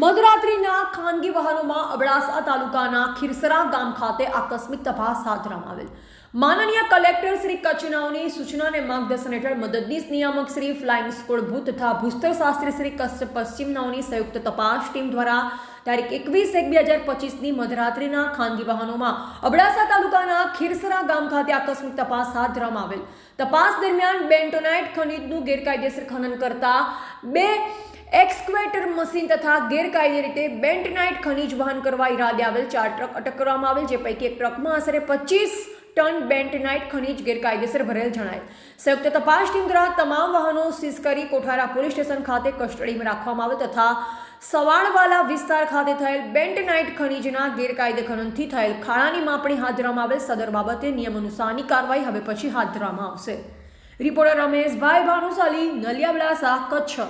મધરાત્રિના ખાનગી વાહનોમાં અબડાસા તાલુકાના ખીરસરા ગામ ખાતે આકસ્મિક તપાસ હાથ ધરવામાં આવેલ. માનનીય કલેક્ટર શ્રી કચ્છનાઓની સૂચના અને માર્ગદર્શન હેઠળ મદદનીશ નિયામક શ્રી ફ્લાઇંગ સ્કોડ ભૂત તથા ભૂસ્તર શાસ્ત્રી શ્રી કચ્છ પશ્ચિમ નાઓની સંયુક્ત તપાસ ટીમ દ્વારા તારીખ એકવીસ એક બે હજાર પચીસની મધરાત્રિના ખાનગી વાહનોમાં અબડાસા તાલુકાના ખીરસરા ગામ ખાતે આકસ્મિક તપાસ હાથ ધરવામાં આવેલ. તપાસ દરમિયાન બેન્ટોનાઇટ ખનીજનું ગેરકાયદેસર ખનન કરતા બે એક્સક્વેટર મશીન તથા ગેરકાયદે રીતે બેન્ટનાઇટ ખનીજ વહન કરવા ઈરાદે આવેલ ચાર ટ્રક અટક કરવામાં આવેલ જે પૈકી એક ટ્રકમાં આશરે પચીસ ટન બેન્ટનાઇટ ખનીજ ગેરકાયદેસર ભરેલ જણાય. સંયુક્ત તપાસ ટીમ દ્વારા તમામ વાહનો સીઝ કરી કોઠારા પોલીસ સ્ટેશન ખાતે કસ્ટડીમાં રાખવામાં આવે તથા સવાણવાલા વિસ્તાર ખાતે થયેલ બેન્ટનાઇટ ખનીજના ગેરકાયદે ખનનથી થયેલ ખાણાની માપણી હાથ ધરવામાં આવેલ. સદર બાબતે નિયમ અનુસારની કાર્યવાહી હવે પછી હાથ ધરવામાં આવશે. રિપોર્ટર રમેશભાઈ ભાનુશાલી નલિયાબડાસા કચ્છ.